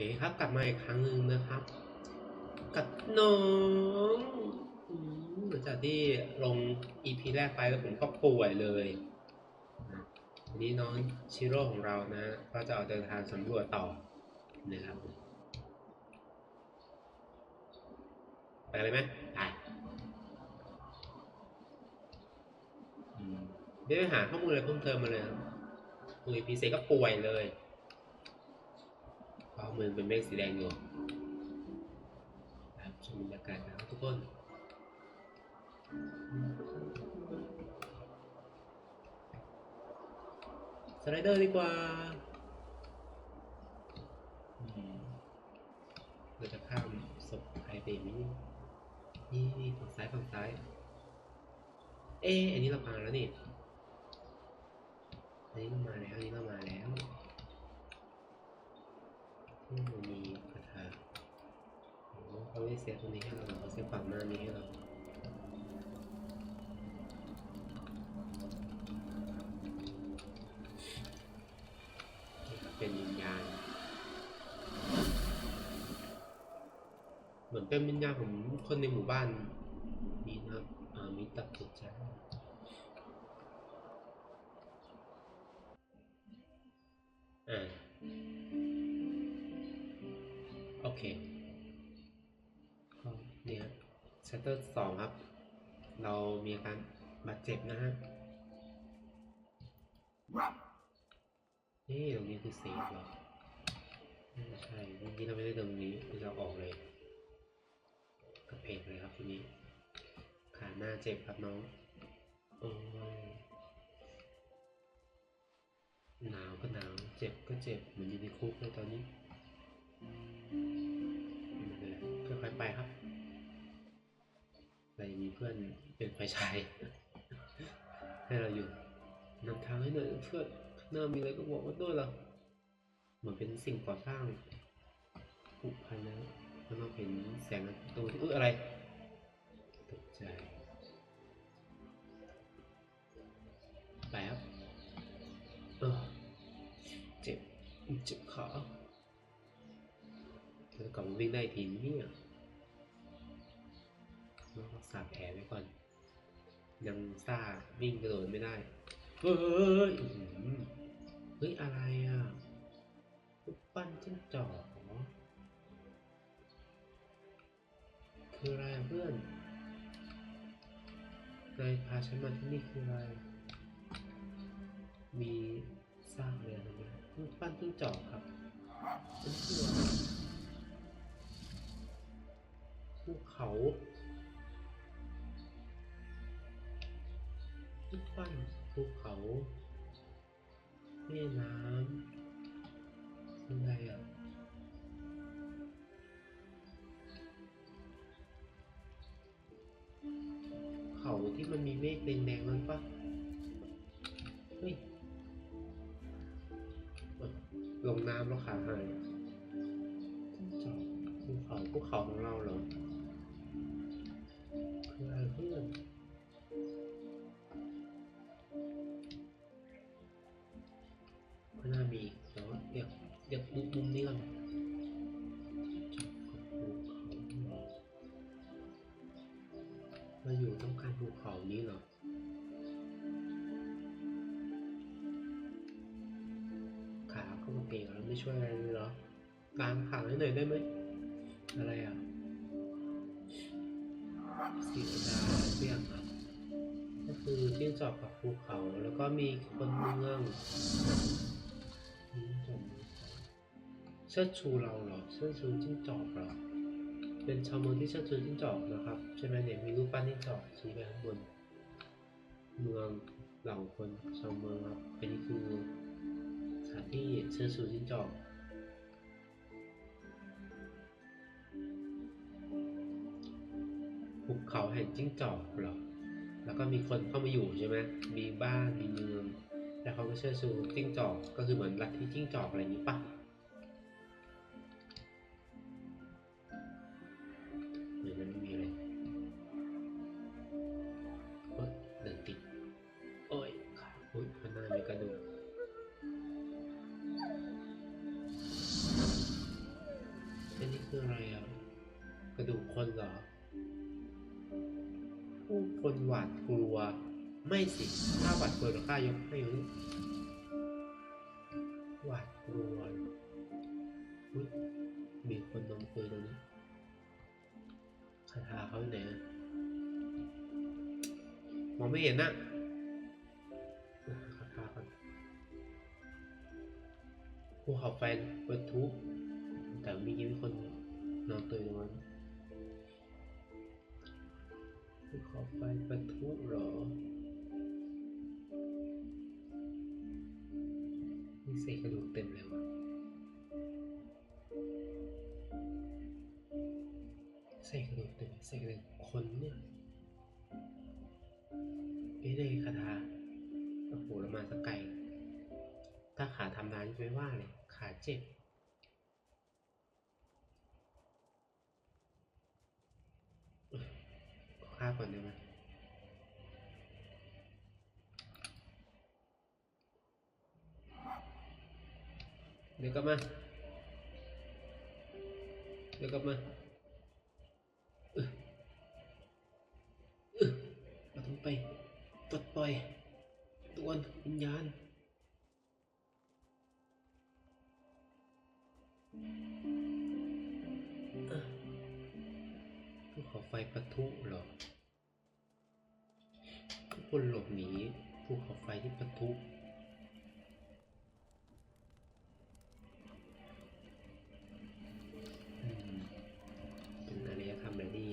เคครับกลับมาอีกครั้งหนึ่งนะครับ กับน้องหลังจากที่ลง EP แรกไปแล้วผมก็ป่วยเลยนะวันนี้น้องชิโร่ของเรานะ ก็จะออกเดินทางสำรวจต่อนะครับ ไปเลยไหมไปอืมไม่ได้หาข้อมูลอะไรเพิ่มเติมมาเลยครับลง EP เสร็จก็ป่วยเลย เพราะมือเป็นเมฆสีแดงอยู่ครับชมบรรยากาศนะทุกคนสไลเดอร์ดีกว่าเราจะข้ามศพใครไปอีกไหมนี่นี่ฝั่งซ้ายฝั่งซ้าย เอ๊ะอันนี้เรามาแล้วนี่อันนี้เรามาแล้วอันนี้เรามาแล้ว ที่มันมีกระถางโอ้ เขาไม่ได้เซฟตรงนี้ให้เราเหรอเขาเซฟฝั่งหน้านี้ให้เราเป็นวิญญาณเหมือนเป็นวิญญาณของคนในหมู่บ้านนี้นะมีตับจิตใจ สองครับ เรามีการบาดเจ็บนะฮะนี่ตรงนี้คือเซฟเหรอไม่ใช่เมื่อกี้เราไม่ได้ตรงนี้เราออกเลยกระเพกเลยครับทีนี้ขาหน้าเจ็บครับน้องโอ้ยหนาวก็หนาวเจ็บก็เจ็บเหมือนอยู่ในคุกเลยตอนนี้ค่อยๆไปครับ เรายังมีเพื่อนเป็นไฟฉาย ให้เราอยู่นำทางให้หน่อยเพื่อนหน้ามีอะไรก็บอกว่าด้วยเราเหมือนเป็นสิ่งก่อสร้างผุพันแล้วแล้วเราเห็นแสงตัวที่อุ้ยอะไรตกใจไปครับเออเจ็บเจ็บขาแล้วกลับมาวิ่งได้ทีนี้เนี่ย ต้องรักษาแผลไว้ก่อน ยังซ่าวิ่งกระโดดไม่ได้ เฮ้ยอื้อหือเฮ้ย อะไรอะรูปปั้นจิ้งจอกเหรอคืออะไรอะเพื่อนนายพาฉันมาที่นี่คืออะไร มีสร้างเรือนอะไรรูปปั้นจิ้งจอกครับเป็นตัวอะไรภูเขา ปั้นภูเขาแม่น้ำอะไรอะเขาที่มันมีเมฆแดงๆนั้นปะเฮ้ยลงน้ำแล้วขาหายจอกภูเขาภูเขาของเราเหรอ ภูเขานี้เหรอขาก็มาเปลี่ยนแล้วไม่ช่วยอะไรเลยเหรอกางขาให้หน่อยได้ไหมอะไรอะสีดาเรียกครับก็คือจิ้งจอกกับภูเขาแล้วก็มีคนเมืองจิ้งจอกเชิดชูเราเหรอเชิดชูจิ้งจอกเหรอ เป็นชาวเมืองที่เชิดชูจิ้งจอกนะครับใช่ไหมเนี่ยมีรูปปั้นจิ้งจอกชี้ไปข้างบน เมืองเหล่าคนชาวเมืองครับอันนี้คือสถานที่เชิดชูจิ้งจอกภูเขาแห่งจิ้งจอกเหรอแล้วก็มีคนเข้ามาอยู่ใช่ไหมมีบ้านมีเมือง แล้วเขาก็เชื่อชูจิ้งจอกก็คือเหมือนลัทธิจิ้งจอกอะไรอย่างนี้ปะเาดกลัว ไม่สิ ถ้าหวาดกลัวเดี๋ยวข้ายกให้เลยหวาดกลัวอุ๊ยมีคนนองปืนตรงนี้คาถาเขาอยู่ไหนอะมองไม่เห็นนะคาถาก่อนภูเขาไฟบรรทุกแต่มีมีคนนอนตัวอยู่ตรงนั้น ภูเขาไฟบรรทุกเหรอ มีเศษกระดูกเต็มเลยวะเศษกระดูกเต็มเศษกระดูกคนเนี่ยเอ๊ะเลยคาถาโอ้โหเรามาสกไกล ถ้าขาทำร้านจะไม่ว่าเลย ขาเจ็บ ขอข้าวก่อนได้ไหมเดี๋ยวกลับมา เดี๋ยวกลับมาเออเออเราต้องไปปลดปล่อยตัววิญญาณ เขาไฟปะทุหรอทุกคนหลบหนีภูเขาไฟที่ปะทุอืมเป็นอารยธรรมอะไรที่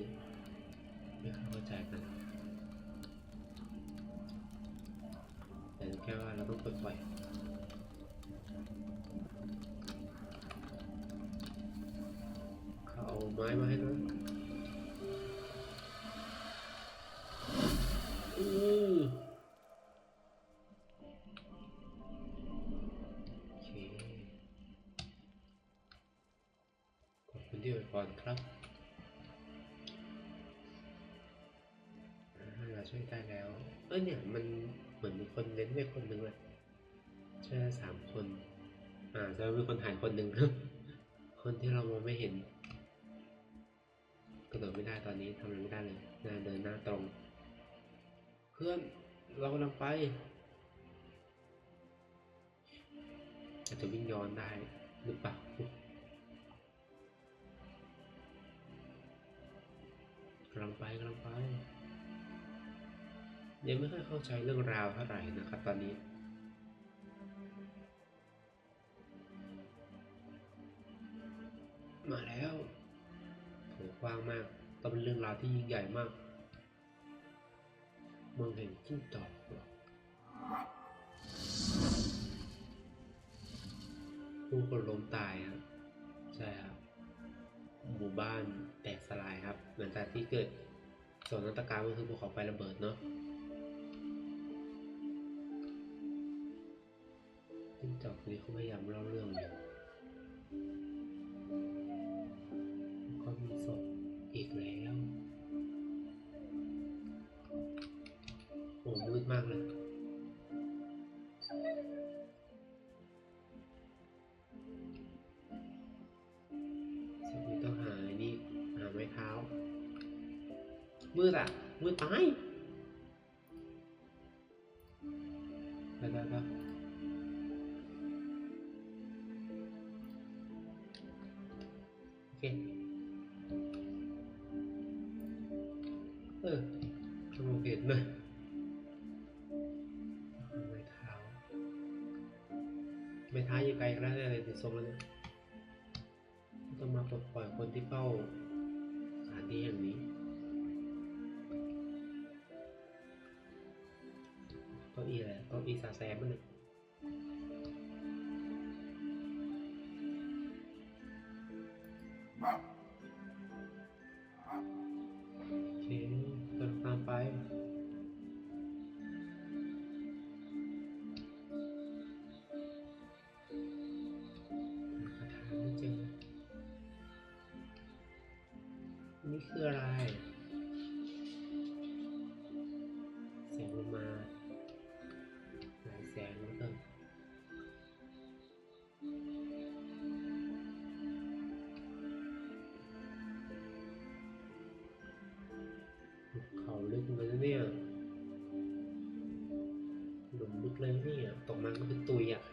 ไม่ค่อยเข้าใจกันแต่รู้แค่ว่าเราต้องปลดปล่อยเขาเอาไม้มาให้ด้วย โอเคขอบคุณที่อวยพรครับอ่าเราช่วยได้แล้ว เออเนี่ยมันเหมือนมีคนเน้นไปคนหนึ่งเลยใช่สามคน อ่าจะมีคนหายคนหนึ่งครับ คนที่เรามองไม่เห็นกระโดดไม่ได้ตอนนี้ทำอะไรไม่ได้เลยน้าเดินหน้าตรง เพื่อนเรากำลังไปอาจจะวิ่งย้อนได้หรือเปล่ากำลังไปกำลังไป ยังไม่ค่อยเข้าใจเรื่องราวเท่าไหร่นะครับตอนนี้ มาแล้วโถกว้างมากต้องเป็นเรื่องราวที่ยิ่งใหญ่มาก มองแห่งจิ้งจอกหรอผู้คนล้มตายครับใช่ครับ หมู่บ้านแตกสลายครับ หลังจากที่เกิดโศกนาฏกรรมก็คือภูเขาไฟระเบิดเนาะจิ้งจอกคนนี้เขาพยายามเล่าเรื่องอยู่ เคเออจมูกเห็นเลยไม้เท้าไม้เท้าอยู่ไกลแล้วแน่เลยถึงทรงแล้วเนี่ยต้องมาปลดปล่อยคนที่เฝ้าสถานที่แห่งนี้เก้าอี้อะไรเก้าอี้ซาแซมมันเนี่ย เลยนี่อะตกมาก็เป็นตุยอะ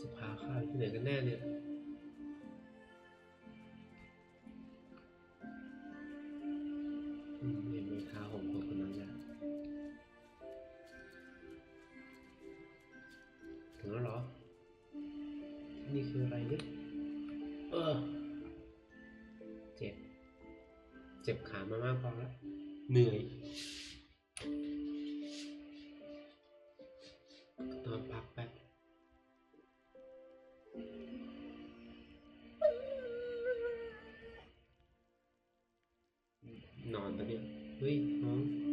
จะพาข้าไปที่ไหนกันแน่เนี่ย เนี่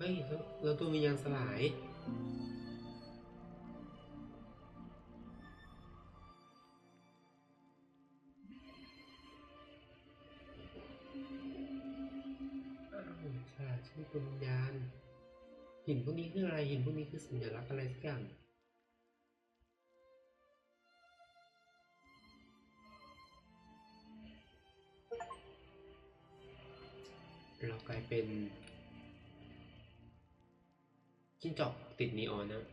เฮ้ยแล้วตัววิญญาณสลายอ้าวใช่ชื่อตัววิญญาณหินพวกนี้คืออะไรหินพวกนี้คือสัญลักษณ์อะไรสักอย่างเรากลายเป็น จิ้งจอกติดนีออนนะ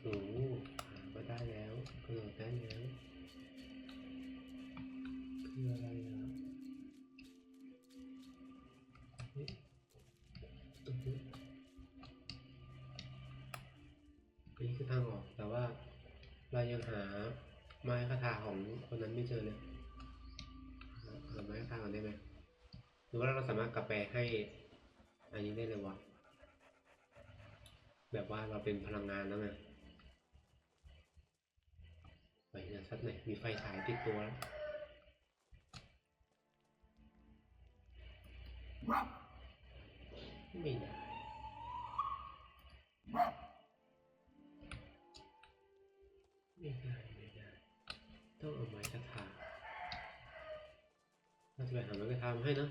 โอ้โหก็ได้แล้วกระโดดได้แล้วคืออะไรอะเฮ้ยอื้อหืออันนี้คือทางออกแต่ว่าเรายังหาไม้คาถาของคนนั้นไม่เจอเลย หรือว่าเราสามารถกลับไปให้ อันนี้ได้เลยวะแบบว่าเราเป็นพลังงานแล้วไงไปนะชัดหน่อยมีไฟฉายติดตัวแล้วไม่ได้ไม่ได้ไม่ได้ต้องเอาไม้กระทาเราจะไปหาไม้กระทามาให้นะ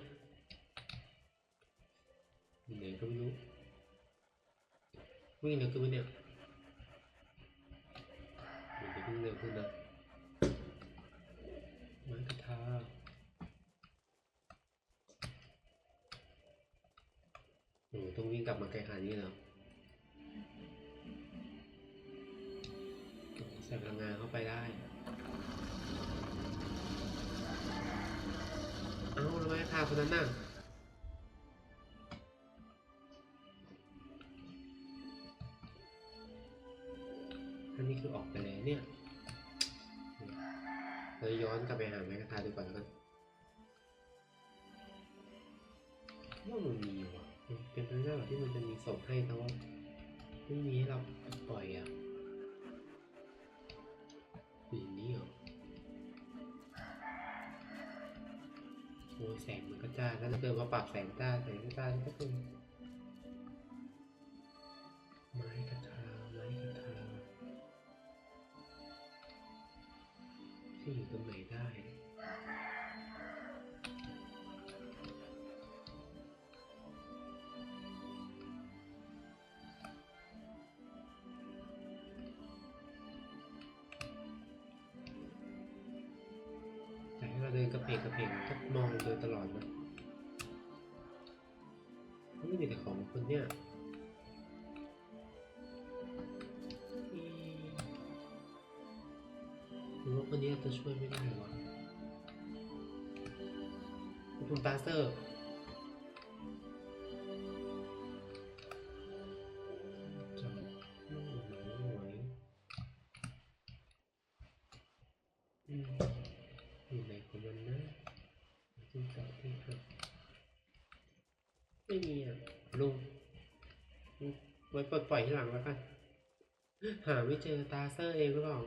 อยู่ไหนก็ไม่รู้วิ่งเร็วขึ้นไหมเนี่ยเดี๋ยวจะวิ่งเร็วขึ้นนะไม้กระทาโอ้ต้องวิ่งกลับมาไกลขนาดนี้เหรอใส่พลังงานเข้าไปได้เอ้าแล้วไม้คาคนนั้นน่ะ คือออกไปแล้วเนี่ยเราย้อนกลับไปหาไม้กระทาดีกว่าแล้วกันว่ามันมีว่ะเป็นไปได้หรอที่มันจะมีศพให้แต่ว่าไม่มีให้เราปล่อยอะอย่างนี้เหรอโอ้ยแสงมันก็จ้าถ้าเกิดว่าปรับแสงจ้าแสงจ้านี่ก็เป็ องโดยตลอดนไม่มีแต่ของคนเนี่ยหรือว่าคนนี้จะช่วยไม่ได้หรอคุณปาสเตอร์ หลังแล้วกัน หาไม่เจอตาเซอร์เองหรือเปล่า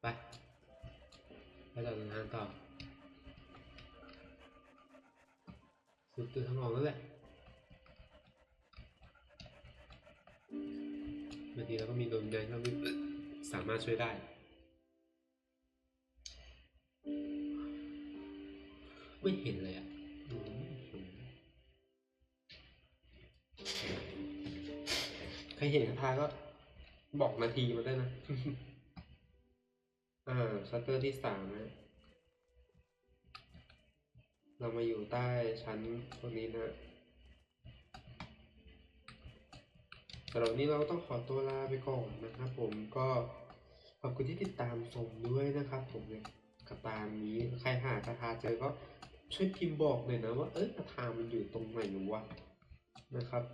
ไปไปต่อเดินทางต่อสุดตัวทั้งรองนั่นแหละบางทีเราก็มีโดนใจเราสามารถช่วยได้ไม่เห็นเลยอะ ใครเห็นคาถาก็บอกนาทีมาได้นะ อ่าชัตเตอร์ที่สามนะเรามาอยู่ใต้ชั้นตรงนี้นะสำหรับนี้เราต้องขอตัวลาไปก่อนนะครับผมก็ขอบคุณที่ติดตามชมด้วยนะครับผมเนี่ยกระตามนี้ใครหากระทาเจอก็ช่วยพิมพ์บอกหน่อยนะว่าเอ้ยกระทามันอยู่ตรงไหนวะนะครับ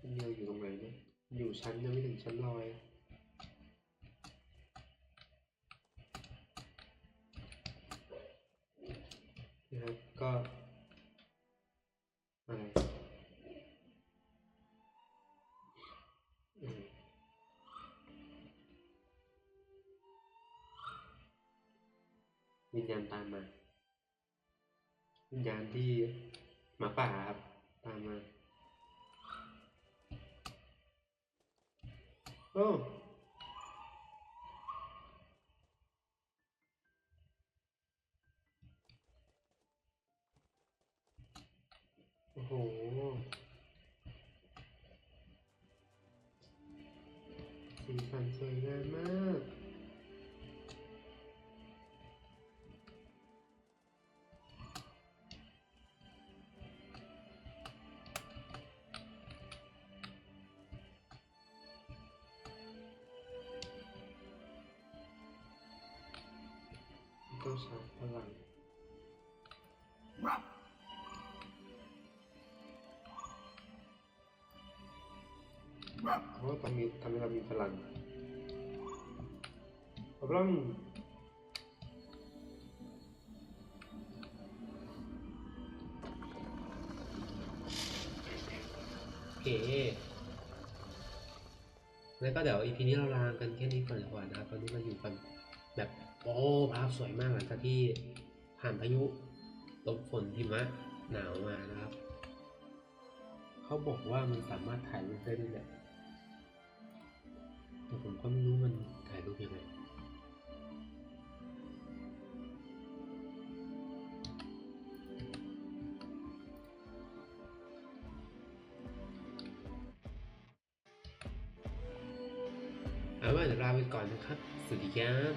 มันอยู่ตรงไหนเนี่ย อยู่ชั้นยังไม่ถึงชั้นลอยนะครับก็อะไรอืมวิญญาณตามมา วิญญาณที่หมาป่าครับ ตามมา โอ้โอ้โหสีสันสวยงามมาก เพราะทำมีทำให้เรามีพลังพลังโอเคแล้วก็เดี๋ยวอีพีนี้เราลากันแค่นี้ก่อนดีกว่านะครับตอนนี้เราอยู่กันแบบโอ้ภาพสวยมากหลังจากที่ผ่านพายุลมฝนหิมะหนาวมานะครับ เขาบอกว่ามันสามารถถ่ายรูปได้ด้วยแหละ แต่ผมก็ไม่รู้มันถ่ายรูปยังไงเอาว่าเดี๋ยวลาไปก่อนนะครับ สวัสดีครับ